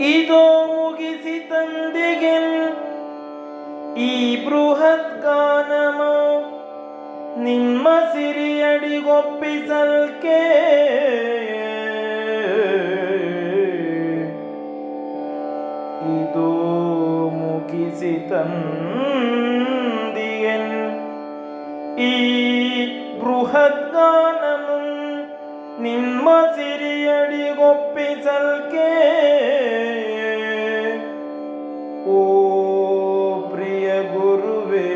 ಇದೋ ಮುಗಿಸಿ ತಂದಿಗೆ ಈ ಬೃಹತ್ ಗಾನಮ ನಿಮ್ಮ ಸಿರಿಯಡಿಗೊಪ್ಪಿಸಲ್ಕೆ? ಇದು ಮುಗಿಸಿ ತಂದಿಯನ್ ಈ ಬೃಹತ್ ಗಾನಮು ನಿಮ್ಮ ಸಿರಿಯಡಿಗೊಪ್ಪಿಸಲ್ಕೆ ಓ ಪ್ರಿಯ ಗುರುವೇ.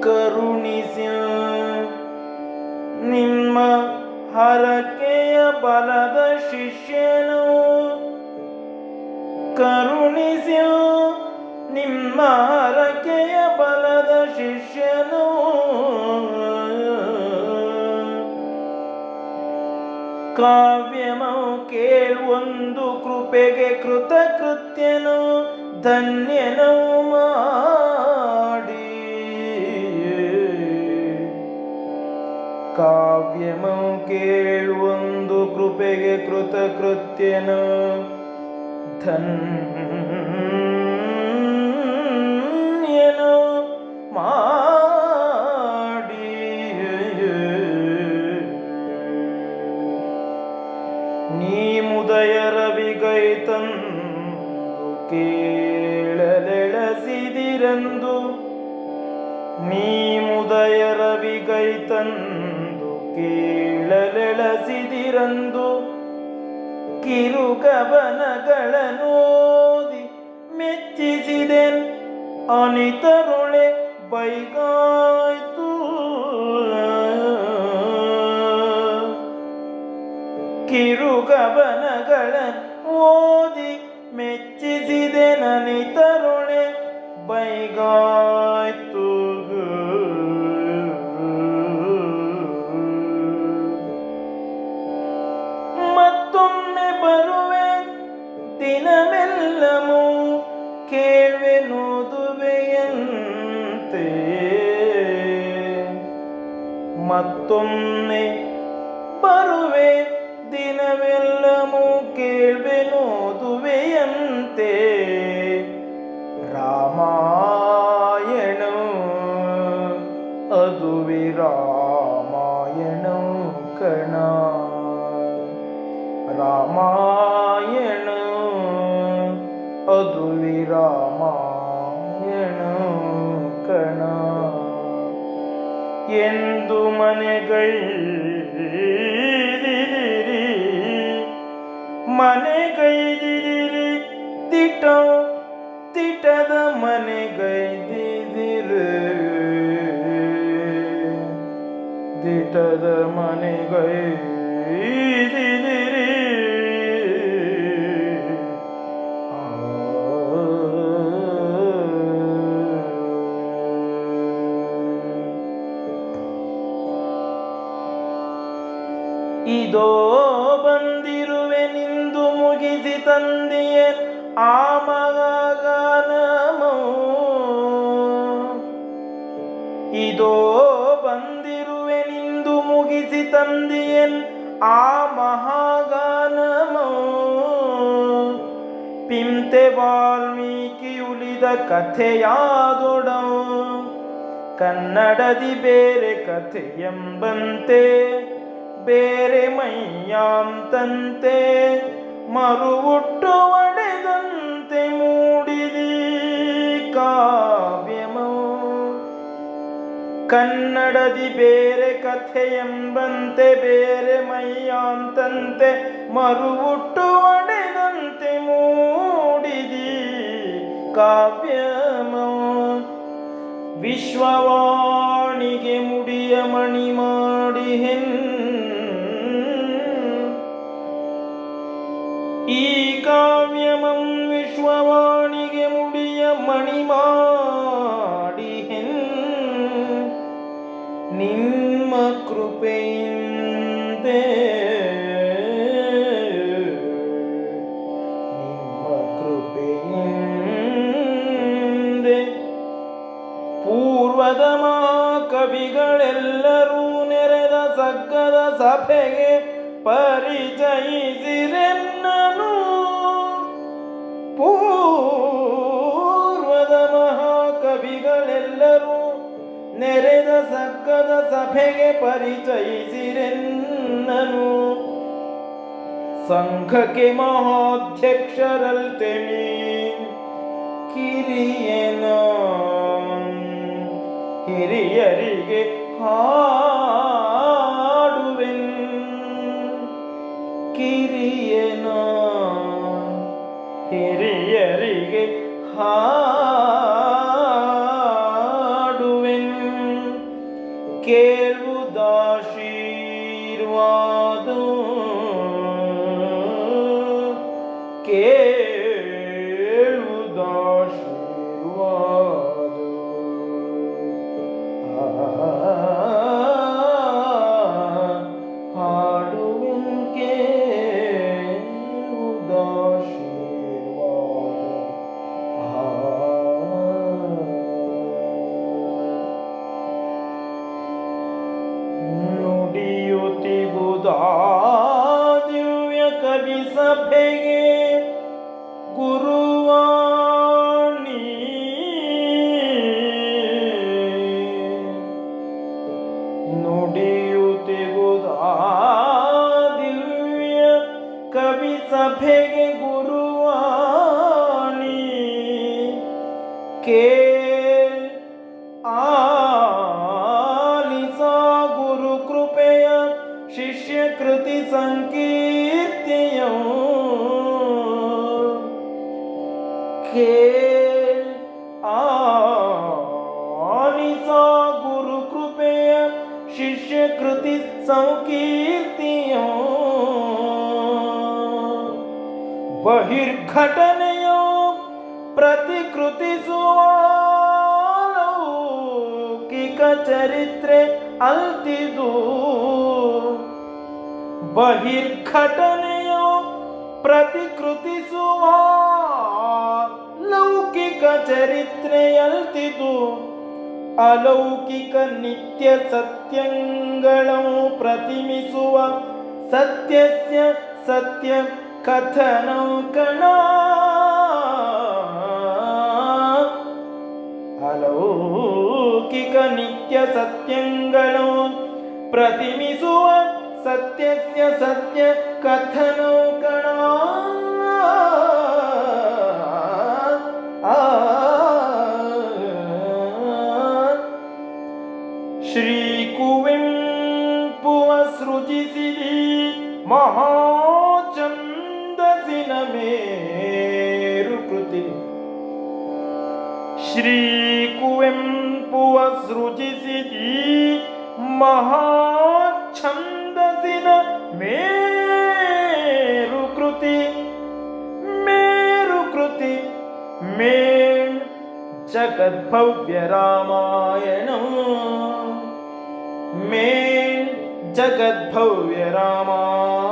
ಕರುಣಿಸಿ ನಿಮ್ಮ ಹರಕೆಯ ಬಲದ ಶಿಷ್ಯನು. ಕರುಣಿಸಿ ನಿಮ್ಮ ಶಿಷ್ಯನು ಕಾವ್ಯಮೌ ಕೇಳುವೊಂದು ಕೃಪೆಗೆ ಕೃತಕೃತ್ಯನು ಧನ್ಯನೋ ಮಾಡಿ. ಕಾವ್ಯಮೌ ಕೇಳುವೊಂದು ಕೃಪೆಗೆ ಕೃತಕೃತ್ಯನು ಧನ್ಯನು ಮಾಡಿ ನೀ ಮುದಯ ಕೇಳಲೆಳಸಿದಿರಂದು. ನೀ ಮುದಯ ಮೆಚ್ಚಿಸಿದೆನ್ ಅನಿತರುಳೆ ಬೈಗಾಯ್ತು ಕಿರುಗವನಗಳ ಓದಿ ಮೆಚ್ಚಿಸಿದೆ ನನಿತರುಳೆ ಬೈಗಾಯ್ತು ಮತ್ತೊಮ್ಮೆ ಬರುವೆ ದಿನವೆಲ್ಲಮೂ ಕೇಳ್ವೆ ನೋದುವೆಯಂತೆ ಮತ್ತೊಮ್ಮೆ ಬರುವೆ ದಿನವೆಲ್ಲಮೂ ಕೇಳ್ವೆ ನೋದುವೆಯಂತೆ ರಾಮಾಯಣ ಅದುವೆ ರಾಮಾಯಣ ಎಂದು ಮನೆಗೈದಿರಿ ಮನೆಗೈದಿರಿ ತಿಟ ತಿಟದ ಮನೆಗೈದಿದಿರು ದಿಟದ ಮನೆಗೈದಿದಿರಿ ಇದೋ ಬಂದಿರುವೆ ನಿಂದು ಮುಗಿಸಿ ತಂದೆಯೇ, ಆ ಮಗನಮೋ ಇದೋ ಬಂದಿರುವೆ ನಿಂದು ಮುಗಿಸಿ ತಂದೆಯನ್ ಆ ಮಹಾಗಾನಮೋ ಪಿಂತೆ ವಾಲ್ಮೀಕಿ ಉಳಿದ ಕಥೆಯಾದೊಡವು ಕನ್ನಡದಿ ಬೇರೆ ಕಥೆ ಎಂಬಂತೆ ಬೇರೆ ಮೈಯಾಂತಂತೆ ಮರುವುಟ್ಟು ಒಡೆದಂತೆ ಮೂಡಿದಿ ಕಾವ್ಯಮೋ. ಕನ್ನಡದಿ ಬೇರೆ ಕಥೆ ಎಂಬಂತೆ ಬೇರೆ ಮೈಯಾಂತಂತೆ ಮರುವುಟ್ಟು ಒಡೆದಂತೆ ಮೂಡಿದಿ ಕಾವ್ಯಮೋ. ವಿಶ್ವವಾಣಿಗೆ ಮುಡಿಯ ಮಣಿ ಮಾಡಿ ಹೆನ್ ಕಾವ್ಯಮಂ ವಿಶ್ವವಾಣಿಗೆ ಮುಡಿಯ ಮಣಿ ಮಾಡಿ ನಿಮ್ಮ ಕೃಪೆಯಿಂದೆ ನಿಮ್ಮ ಕೃಪೆಯಿಂದೆ ಪೂರ್ವದ ಮಾ ಕವಿಗಳೆಲ್ಲರೂ ನೆರೆದ ಸಗ್ಗದ ಸಭೆಗೆ ಪರಿಚಯಿಸಿರೆನ್ನನು ಮಹಾಕವಿಗಳೆಲ್ಲರೂ ನೆರೆದ ಸಕ್ಕದ ಸಭೆಗೆ ಪರಿಚಯಿಸಿರೆನ್ನನು. ಸಂಘಕ್ಕೆ ಮಹಾಧ್ಯಕ್ಷರಲ್ತೆಮಿ ಕಿರಿಯನ ಹಿರಿಯರಿಗೆ ಹಾಡುವೆನ್ ಸಭೆಗೆ ಗುರುವಾಣಿ ಬಹಿರ್ಘಟನೆಯು ಪ್ರತಿಕೃತಿಸುವ ಲೌಕಿಕ ಚರಿತ್ರೆ ಅಲ್ತಿದು. ಬಹಿರ್ಘಟನೆಯು ಪ್ರತಿಕೃತಿಸುವ ಲೌಕಿಕ ಚರಿತ್ರೆಯಲ್ತಿದು ಅಲೌಕಿಕ ನಿತ್ಯ ಸತ್ಯಂಗಳವು ಪ್ರತಿಮಿಸುವ ಸತ್ಯಸ್ಯ ಸತ್ಯ ಕಥನೌ ಅಲೌಕಿಕ ನಿತ್ಯ ಸತ್ಯಂಗಳು ಪ್ರತಿಮಿಸುವ ಸತ್ಯಸ್ಯ ಸತ್ಯ ಕಥನೌ ಕಣ. ಶ್ರೀ ಕುವೆಂಪುವ ಸೃಜಿಸಿದಿ ಮಹಾಚಂದಸಿನ ಮೇರು ಕೃತಿ. ಶ್ರೀ ಕುವೆಂಪುವ ಸೃಜಿಸಿದಿ ಮಹಾಛಂದಸಿನ ಮೇರು ಕೃತಿ. ಮೇರು ಕೃತಿ. ಮೇಣ್ ಜಗದ್ಭವ್ಯ ರಾಮಾಯಣ. ಮೇಣ್ ಜಗದ್ಭವ್ಯ ರಾಮಾಯಣ.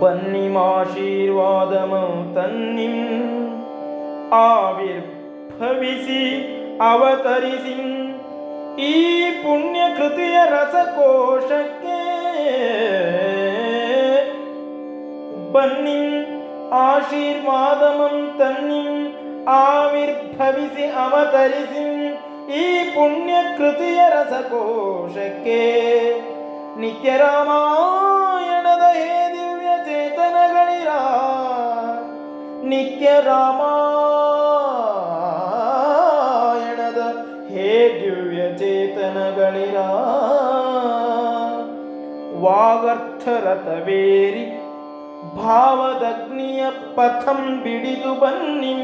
ಬನ್ನಿಮಾಶೀರ್ವಾದಮೌ ತನ್ನಿಂ ಆವಿರ್ಭವಿಸಿ ಅವತರಿಸಿ ಈ ಪುಣ್ಯ ಕೃತಿಯ ರಸಕೋಶಕ್ಕೆ. ಬನ್ನಿ ಆಶೀರ್ವಾದಮಂ ತನ್ನಿಂ ಆವಿರ್ಭವಿಸಿ ಅವತರಿಸಿ ಈ ಪುಣ್ಯ ಕೃತಿಯ ರಸಕೋಶಕ್ಕೆ. ನಿತ್ಯ ರಾಮಾಯಣದ ಚೇತನಗಳಿರ? ನಿತ್ಯ ರಾಮಾಯಣದ ಹೇ ದಿವ್ಯ ಚೇತನಗಳಿರ? ವಾಗರ್ಥರಥವೇರಿ, ಭಾವದಗ್ನಿಯ ಪಥಂ ಬಿಡಿದು ಬನ್ನಿ.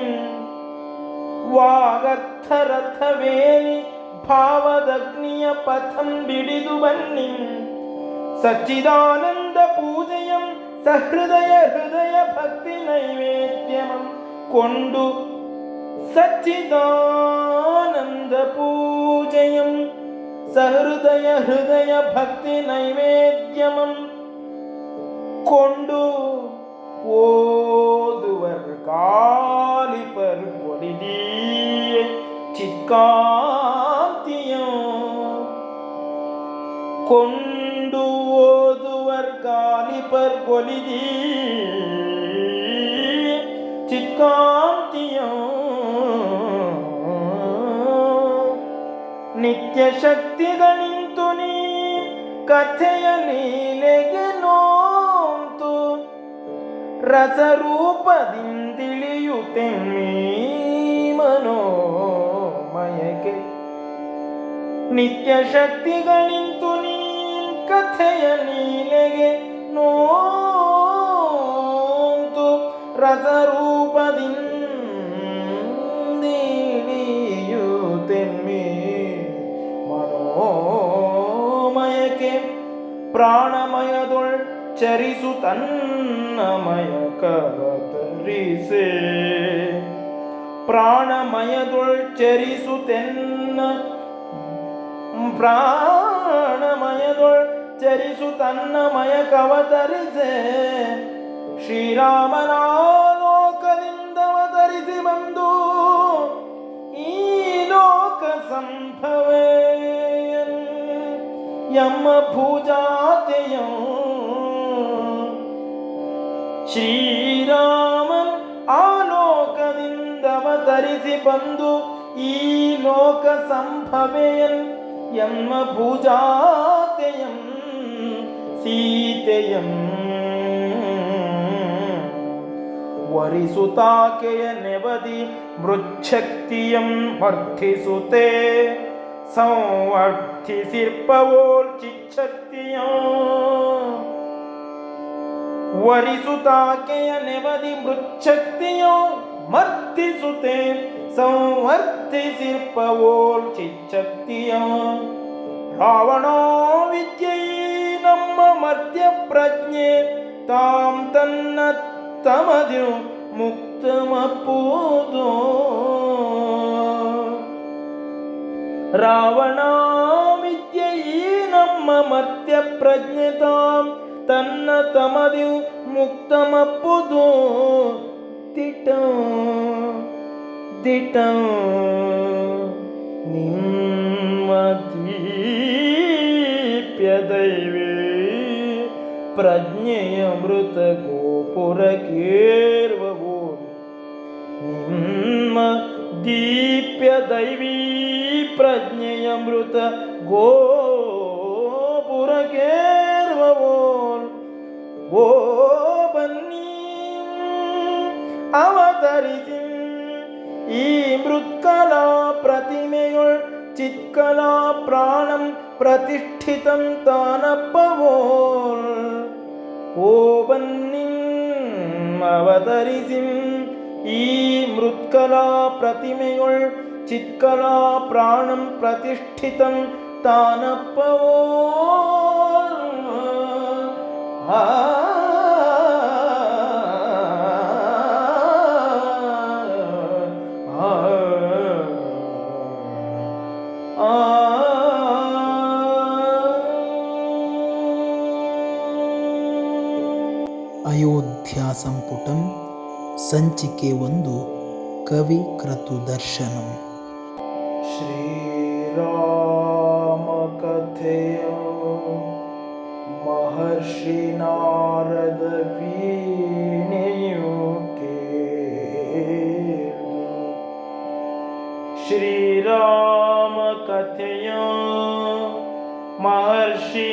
ವಾಗರ್ಥರಥವೇರಿ, ಭಾವದಗ್ನಿಯ ಪಥಂ ಬಿಡಿದು ಬನ್ನಿ. ಸಚ್ಚಿದಾನಂದ ಪೂಜೆಯಂ சஹிருதய ஹிருதய பக்தி நைவேத்தியமம் கொண்டு சச்சிதானந்த பூஜையம் சஹிருதய ஹிருதய பக்தி நைவேத்தியமம் கொண்டு ஓதுவர் காலிபர் பொலிதீய சிக்கா ಗಾಲಿಪರ್ ಕೊಲಿದಿ ಚಿತ್ಕಾಂತಿಯೋ ನಿತ್ಯ ಶಕ್ತಿಗಳಿಂತು ನೀ ಕಥೆಯ ಲೀಲೆಗೆ ನೋಂತು ರಸರೂಪದಿಂದಿಳಿಯುತ್ತೆಮ್ಮಿ ಮನೋಮಯಕ್ಕೆ ನಿತ್ಯ ಶಕ್ತಿಗಳಿಂತು ನೀ ಕಥೆಯ ಲೀಲೆಗೆ ರಸರೂಪದಿಂದಿಳಿಯುತ್ತೆಮ್ಮಿ ಮನೋಮಯಕ್ಕೆ ಪ್ರಾಣಮಯದೊಳ್ ಚರಿಸು ತನ್ನಮಯ ಕವತರಿಸೆ ಪ್ರಾಣಮಯದೊಳ್ ಚರಿಸು ತೆನ್ನ ಪ್ರಾಣಮಯದೊಳ್ ಚರಿಸು ತನ್ನಮಯ ಕವತರಿಸೆ ಶ್ರೀರಾಮನ ಲೋಕದಿಂದ ಅವತರಿಸಿ ಬಂದು ಈ ಲೋಕ ಸಂಭವೇ. ಯಮ್ಮ ಭೂಜಾತೆಯ ಶ್ರೀರಾಮನ್ ಆ ಲೋಕದಿಂದ ಅವತರಿಸಿ ಬಂದು ಈ ಲೋಕ ಸಂಭವೆಯನ್ ಎಮ್ಮ ಭೂಜಾತೆಯಂ ಸೀತೆಯಂ ವರಿಸುತ್ತಾಕೆಯ ನೆವದಿ ಮೃಚ್ಛಕ್ತಿಯಂ ವರ್ಧಿಸುತ್ತೆ ಸಂವರ್ಧಿಸಿರ್ಪವೋಲ್ ಚಿಚ್ಛಕ್ತಿಯ. ವರಿಸುತ್ತಾಕೆಯ ನೆವದಿ ಮೃಚ್ಛಕ್ತಿಯೋ ಮರ್ತಿಸುತ್ತೆ ಸಂವರ್ಧಿಸಿರ್ಪವೋಲ್ ಚಿಚ್ಛಕ್ತಿಯ. ರಾವಣ ವಿದ್ಯೆಯೇ ನಮ್ಮ ಮರ್ತ್ಯ ಪ್ರಜ್ಞೆ ತಾಂ ತನ್ನ ತಮದು ಮುಕ್ತಮಪ್ಪುವುದು ರಾವಣ ಈ ನಮ್ಮ ಮರ್ತ್ಯ ಪ್ರಜ್ಞೆ ತಾಂ ತನ್ನ ತಮದು ಮುಕ್ತಮಪ್ಪುದು ದಿಟ ದಿಟ, ನಿಮ್ಮ ದೀಪ್ಯ ದೈವೇ ಪ್ರಜ್ಞೆಯ ಮೃತ ಗೋಪುರಕ್ಕೇರ್ವವು ನಿಮ್ಮ ದೀಪ್ಯ ದೈವೀ ಪ್ರಜ್ಞೆಯ ಮೃತ ಗೋಪುರಕ್ಕೇರ್ವವೋ ಓ ಬನ್ನಿ ಅವತರಿಸಿ ಈ ಮೃತ್ಕಲಾ ಪ್ರತಿಮೆಯೊಳ್ ಚಿತ್ಕಲಾ ಪ್ರಾಣಂ ಪ್ರತಿಷ್ಠಿತಂ ತಾನಪ್ಪವೋಲ್ ಓ ಬನ್ನಿ ಅವತರಿಸಿ ಈ ಮೃತ್ಕಲಾ ಪ್ರತಿಮೆಯೊಳ್ ಚಿತ್ಕಲಾ ಪ್ರಾಣಂ ಪ್ರತಿಷ್ಠಿತಂ ತಾನಪ್ಪವೋ. ಆ अयोध्यासम्पुटं सञ्चिके ववि कविक्रतुदर्शनम् श्रीरामकथय नारदोके श्रीरामकथय महर्षिनारदवी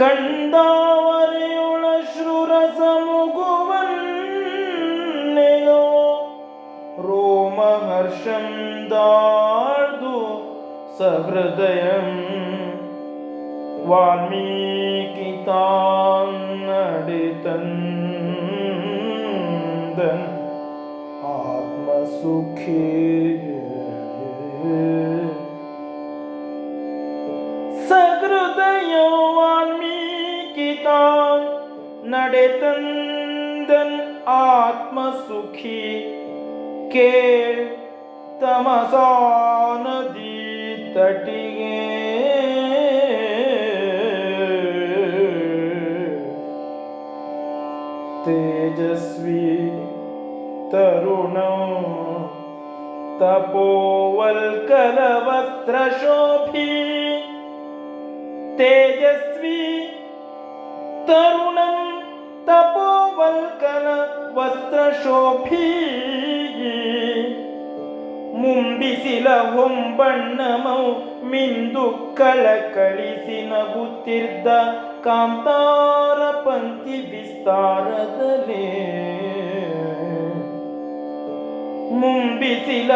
न्दावरेणश्रुरसमुगुवो रोमहर्षं दार्दुसहृदयम् वाल्मीकितां नडितम् आत्मसुखी तंदन आत्मसुखी के तमसा नदी तटिगे तेजस्वी तरुण तपोवल तपोवल्कलवस्त्रशोभी। तेजस्वी तरुणम् ತೇಜಸ್ವಿ ತರುಣಂ ವಸ್ತ್ರ ಶೋಭಿ ಮುಂಬಿಸಿಲ ಹೊಂಬಣ್ಣಮೌ ಮಿಂದು ಕಳಕಳಿಸಿ ನಗುತ್ತಿದ್ದ ಕಾಂತಾರ ಪಂಕ್ತಿ ವಿಸ್ತಾರದಲೇ ಮುಂಬಿಸಿಲ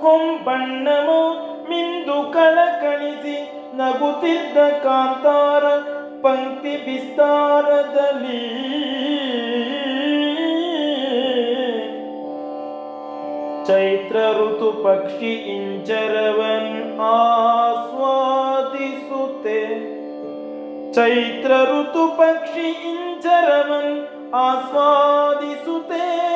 ಹೊಂಬಣ್ಣಮೋ ಮಿಂದು ಕಳಕಳಿಸಿ ನಗುತ್ತಿದ್ದ ಕಾಂತಾರ ಪಂಕ್ತಿ ವಿಸ್ತಾರದಲ್ಲಿ ಚೈತ್ರ ಋತು ಪಕ್ಷಿ ಇಂಚರವನ್ ಆಸ್ವಾದಿಸುತ್ತೆ. ಚೈತ್ರ ಋತು ಪಕ್ಷಿ ಇಂಚರವನ್ ಆಸ್ವಾದಿಸುತ್ತೆ.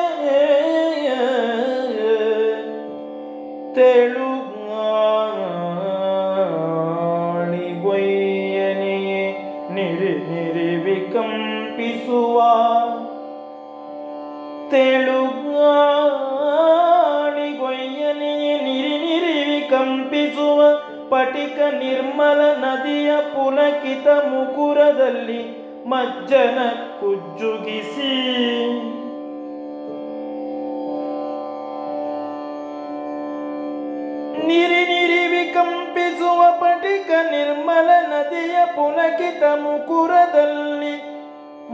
ನಿರ್ಮಲ ನದಿಯ ಪುಲಕಿತ ಮುಕುರದಲ್ಲಿ ಮಜ್ಜನ ಕುಜ್ಜುಗಿಸಿ. ನಿರಿ ನಿರಿ ವಿಕಂಪಿಸುವ ಪಟಿಕ ನಿರ್ಮಲ ನದಿಯ ಪುಲಕಿತ ಮುಕುರದಲ್ಲಿ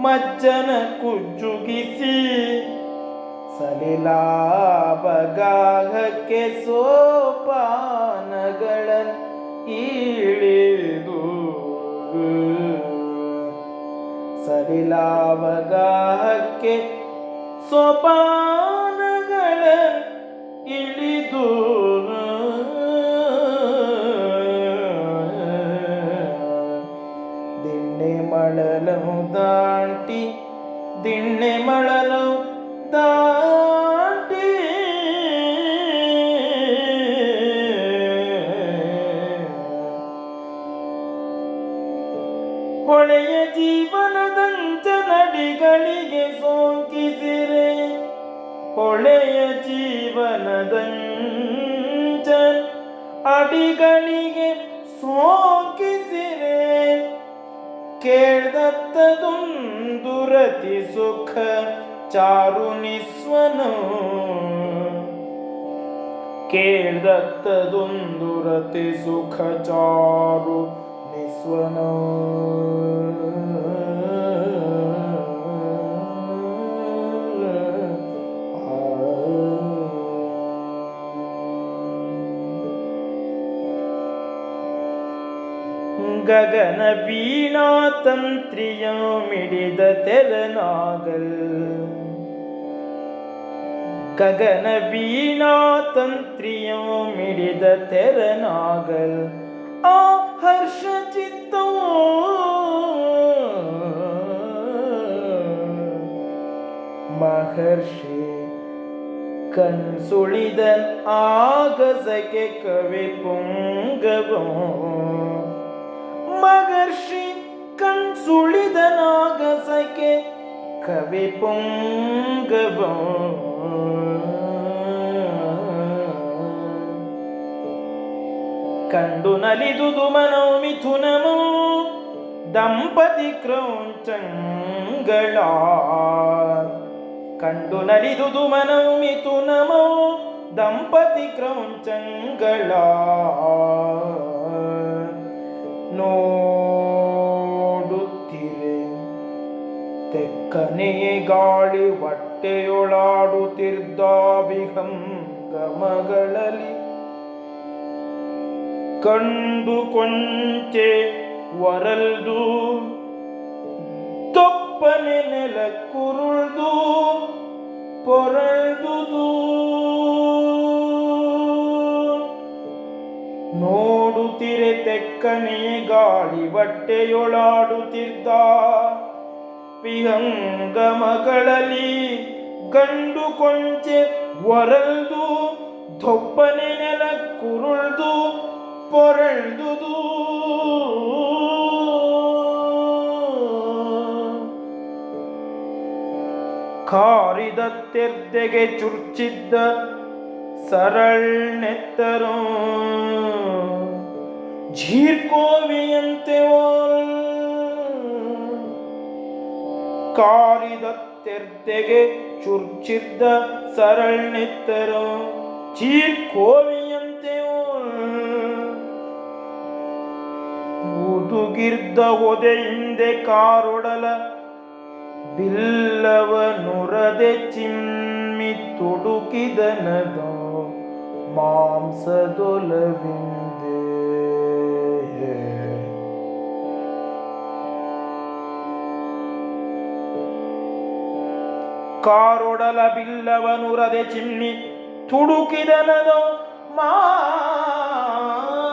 ಮಜ್ಜನ ಕುಜ್ಜುಗಿಸಿ. ಸಲಿಲಾಪಗಾಹಕ್ಕೆ ಸೋಪಾನಗಳ ಇಳಿದು ಸಡಿಲಾವಗಾಹಕ್ಕೆ ಸೋಪಾನಗಳ ಇಳಿದು. ದಿಣ್ಣೆ ಮಳಲು ದಾಟಿ ದಿಣ್ಣೆ ಮಳಲು ಹೊಳೆಯ ಜೀವನದಂಚ ಅಡಿಗಳಿಗೆ ಸೋಂಕಿಸಿರೆ ಕೇಳ್ದತ್ತದೊಂದುರತಿ ಸುಖ ಚಾರು ನಿಸ್ವನು ಕೇಳ್ದತ್ತದೊಂದುರತಿ ಸುಖ ಚಾರು ನಿಸ್ವನು ಗಗನ ವೀಣಾ ತಂತ್ರಿಯ ಮಿಡಿದ ತೆರನಾಗಲ್ ಗಗನ ವೀಣಾ ತಂತ್ರಿಯ ಮಿಡಿದ ತೆರನಾಗಲ್ ಆ ಹರ್ಷ ಚಿತ್ತವೋ ಮಹರ್ಷಿ ಕಣ್ಸುಳಿದನ್ ಆಗಸಕ್ಕೆ ಕವಿ ಪುಂಗವೋ ಮಹರ್ಷಿ ಕಣ್ಸುಳಿದನಾಗಸಕ್ಕೆ ಕವಿ ಪುಂಗವ. ಕಂಡು ನಲಿದುದು ಮನೋ ಮಿಥುನಮೋ ದಂಪತಿ ಕ್ರೌಂಚಂಗಳ. ಕಂಡು ನಲಿದುದು ಮನೋ ಮಿಥುನಮೋ ದಂಪತಿ ಕ್ರೌಂಚಂಗಳ. ನೋಡುತ್ತಿರೆ ತೆಕ್ಕನೆಯೇ ಗಾಳಿ ವಿಹಂಗಮಗಳಲ್ಲಿ ಕಂಡು ಕೊಂಚೆ ಒರಲ್ದು ತೊಪ್ಪನೆ ನೆಲ ಕುರುಳ್ದು ಪೊರಳ್ದುದು ನೋಡುತ್ತಿರೆ ತೆಕ್ಕನೆ ಗಾಳಿ ಬಟ್ಟೆಯೊಳಾಡುತ್ತಿದ್ದ. ವಿಹಂಗಮಗಳಲ್ಲಿ ಗಂಡು ಕೊಂಚೆ ಒರಲ್ದು, ದೊಬ್ಬನೆ ನೆಲ ಕುರುಳ್ದು, ಪೊರಳ್ದುದು. ಕಾರಿದ ತೆರ್ದೆಗೆ ಚುರ್ಚಿದ್ದ ಸರಳ್ನೆತ್ತರೋ. ಝೀರ್ಕೋವಿಯಂತೆ ಓಲ್ ಕಾರಿದ ತೆರ್ದೆಗೆ ಚುರ್ಚಿದ್ದ ಸರಳಿತ್ತರು ಚೀರ್ಕೋವಿಯಂತೆ ಊದುಗಿರ್ದ ಒದೆ ಹಿಂದೆ ಕಾರೊಡಲ ಬಿಲ್ಲವ ನುರದೆ ಚಿಮ್ಮಿ ತುಡುಕಿದನದ ಮಾಂಸದೊಲವಿಂದೆ ಕಾರೊಡಲ ಬಿಲ್ಲವ ನುರದೆ ಚಿಮ್ಮಿ ತುಡುಕಿದನದೋ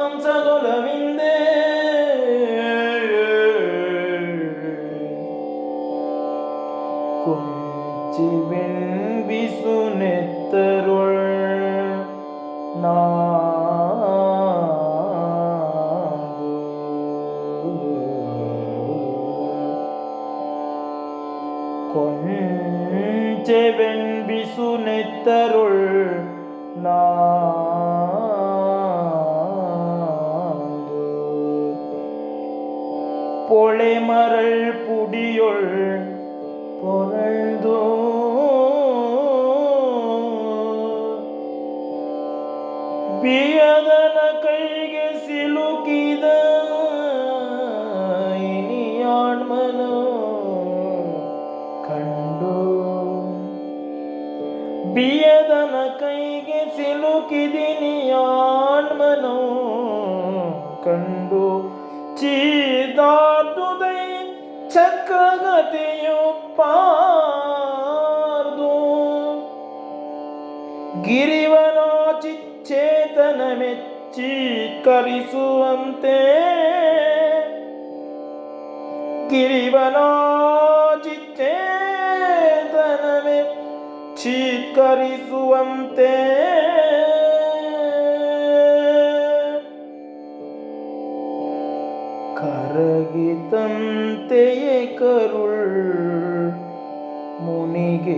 ಮಾಂಸದೊಲವಿಂದೆ ಪೊಳೆ പൊളെമറൾ പുടിയൊൾ പൊറഴ്തോ ಬಿಯದನ ಕೈಗೆ ಸಿಲುಕಿದ ಇನಿಯಾಣ್ಮನು ಕಂಡು ಬಿಯದನ ಕೈಗೆ ಸಿಲುಕಿದಿನಿ ಚಕ್ರಗತಿಯು ಪಾರ್ದು ಗಿರಿವನಾಚಿ ಚೇತನ ಮೆಚ್ಚಿ ಕರಿಸುವಂತೆ ಗಿರಿವನಾಚಿ ಚೇತನ ಮೆಚ್ಚಿ ಕರಗಿತಂತೆಯೇ കരുൾ മുനികേ.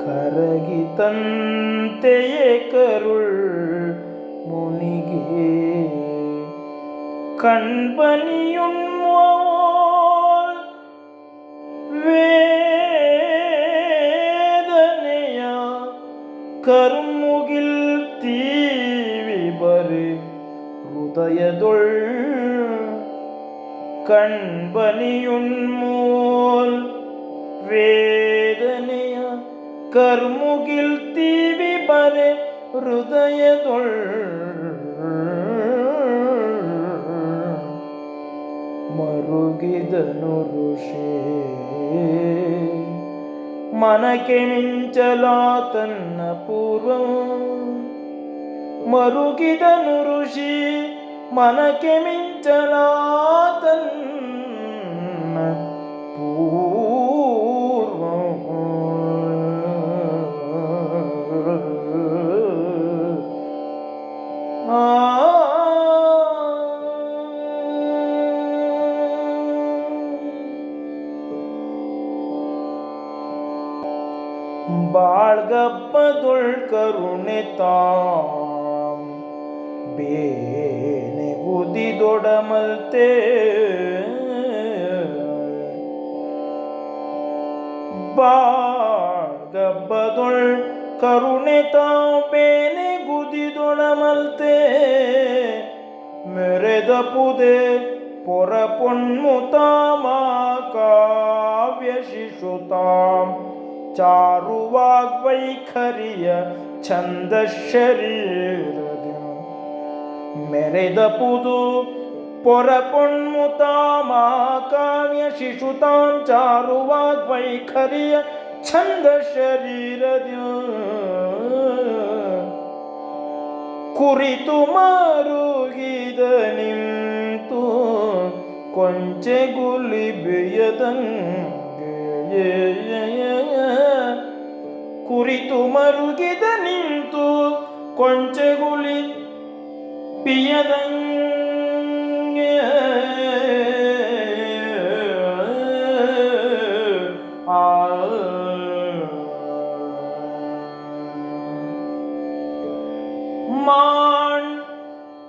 കരകി തന്തയെ കരുൾ മുനികേ. കൺപനിയും വേദനയ. കരുമ കൺപനിയുൺമോൽ വേദനയ കർമുകിൽ തീവിപരെ ഹൃദയതൊൾ. మరుగిదను ఋషి మనకి మించలాతన్న పూర్వం మనకి మించలాతన్ పూర్వం బాళగప్పదుల్ కరుణితాం బే ಬಾಳ್ಗಪ್ಪದೊಳ್ ದೊಡಮಲ್ತೆ. ತಾಂ ಬೇನೆ ಗುದಿದೊಡಮಲ್ತೆ ಬಾಳ್ಗಬ್ಬದೊಳ್ ಕರುಣೆ ತಾಂ ಬೇನೆ ಗುದಿದೊಡಮಲ್ತೆ ಮೆರೆದ ಪುದೆ ಪೊರ ಪೊನ್ಮುತಾಮ ಕಾವ್ಯ ಶಿಶುತಾಂ. ಚಾರುವಾಗ್ವೈಖರಿಯ ಛಂದ ಶರೀರದ ಮೆರೆದ ಪುದು ಪೊರ ಪೊನ್ಮುತಾಮ ಕಾವ್ಯ ಶಿಶುತಾಂ ಚಾರುವಾಗ್ವೈಖರಿಯ ಛಂದ ಶರೀರದ ಕುರಿತು ಮಾರುಗಿದ ನಿಂತು ಕೊಂಚೆಗುಲಿ ಗುಲಿ ಕುರಿತು ಮರುಗಿದ ನಿಂತು ಕೊಂಚೆಗುಲಿ ಪಿಯದಂಗೆ ಆ ಮಾಣ್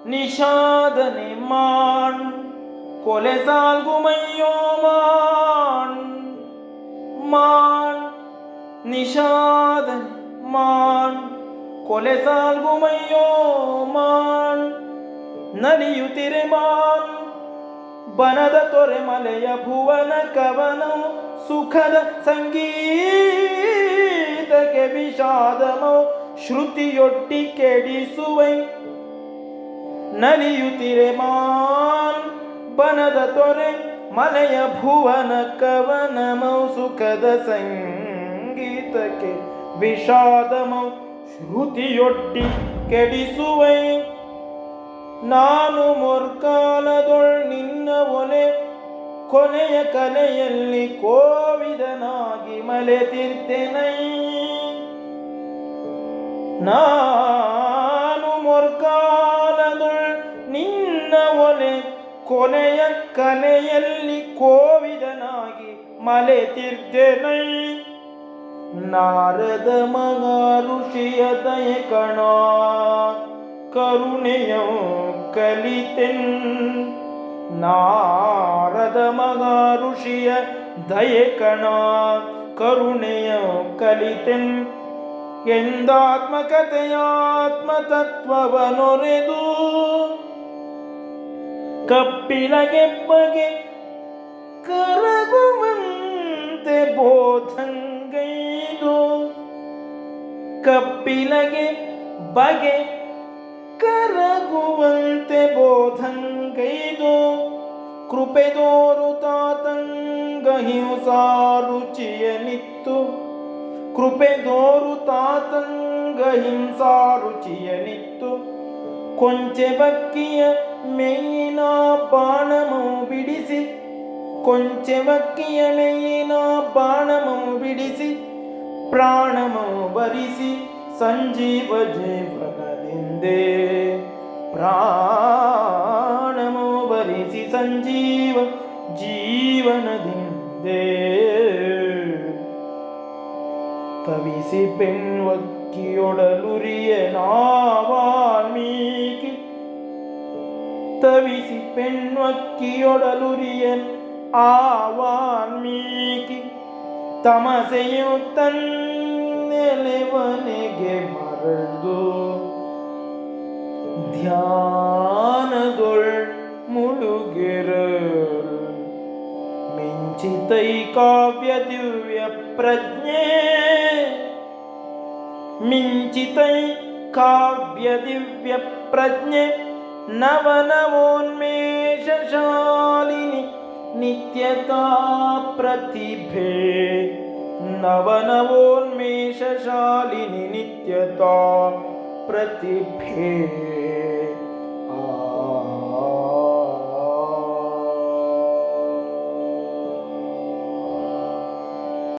ನಿಷಾದನೆ ಮಾಣ್ ಕೊಲೆ ಸಾಲ್ಗುಮಯ್ಯೋ ಮಾಣ್ ಮಾಣ್ ನಿಷಾದನೆ ಮಾಣ್ ಕೊಲೆ ಸಾಲ್ಗುಮಯ್ಯೋ ಮಾಣ್ ನಲಿಯುತ್ತಿರೆ ಮಾನ್. ಬನದ ತೊರೆ ಮಲೆಯ ಭುವನ ಕವನ, ಸುಖದ ಸಂಗೀತಕ್ಕೆ ವಿಷಾದಮೋ. ಶ್ರುತಿಯೊಟ್ಟಿ ಕೆಡಿಸುವೈ. ನಲಿಯುತ್ತಿರೆ ಮಾನ್. ಬನದ ತೊರೆ ಮಲೆಯ ಭುವನ ಕವನಮೌ. ಸುಖದ ಸಂಗೀತಕ್ಕೆ ವಿಷಾದಮೌ. ಶ್ರುತಿಯೊಟ್ಟಿ ಕೆಡಿಸುವೈ. ನಾನು ಮೊರ್ಕಾಲದೊಳ್ ನಿನ್ನ ಒಲೆ, ಕೊನೆಯ ಕಲೆಯಲ್ಲಿ ಕೋವಿದನಾಗಿ ಮಲೆತಿರ್ತೇನೈ. ನಾನು ಮೊರ್ಕಾಲದೊಳ್ ನಿನ್ನ ಒಲೆ, ಕೊನೆಯ ಕಲೆಯಲ್ಲಿ ಕೋವಿದನಾಗಿ ಮಲೆತಿರ್ತೇನೈ. ನಾರದ ಮಗ ಋಷಿಯ ದಯ ಕಣ. ಕರುಣೆಯ ಕಲಿತೆನ್. ನಾರದ ಮಗ ಋಷಿಯ ದಯೆ ಕಣ, ಕರುಣೆಯ ಕಲಿತೆನ್. ಎಂದಾತ್ಮಕತೆಯಾತ್ಮ ತತ್ವವನೊರೆದು ಕಪ್ಪಿಲಗೆ ಬಗೆ ಕರಗುವಂತೆ ಬೋಧಂಗೈದು. ಕಪ್ಪಿಲಗೆ ಬಗೆ ಕರಗುವಂತೆ ಬೋಧಂಗೈದು ಕೃಪೆದೋರು ತಾತಂಗ ಹಿಂಸಾ ರುಚಿಯನಿತ್ತು ಕೃಪೆದೋರು ತಾತಂಗ ಹಿಂಸಾ ರುಚಿಯನಿತ್ತು ಕೊಂಚೆ ಬಕ್ಕಿಯ ಮೇಯಿನ ಬಾಣಮು ಬಿಡಿಸಿ, ಕೊಂಚೆ ಬಕ್ಕಿಯ ಮೇಯಿನ ಬಾಣಮು ಬಿಡಿಸಿ, ಪ್ರಾಣಮು ಬರಿಸಿ ಸಂಜೀವ ಜೀವನದಿಂದೆ ಪ್ರಾಣಮು ಬರಿಸಿ ಸಂಜೀವ ಜೀವನದಿಂದೆ. ತವಿಸಿ ಪೆಣ್ವಕ್ಕಿಯೊಡಲುರಿಯ ನಾವಾಲ್ಮೀಕಿ. ತವಿಸಿ ಪೆಣ್ವಕ್ಕಿಯೊಡಲುರಿಯ ಆವಾಲ್ಮೀಕಿ. ವಾಲ್ಮೀಕಿ ತಮಸೆಯು ತನ್ನೆಲೆವನೆಗೆ ಮರಳು ಮುಳುಗಿರ. ಮಿಂಚಿತೈ ಕಾವ್ಯ ದಿವ್ಯ ಪ್ರಜ್ಞೆ. ಮಿಂಚಿತೈ ಕಾವ್ಯ ದಿವ್ಯ ಪ್ರಜ್ಞೆ. ನವನವೋನ್ಮೇಷಶಾಲಿನಿ ನಿತ್ಯತಾ ಪ್ರತಿಭೆ. ನವನವೋನ್ಮೇಷಶಾಲಿನಿ ನಿತ್ಯತಾ ಪ್ರತಿಭೆ.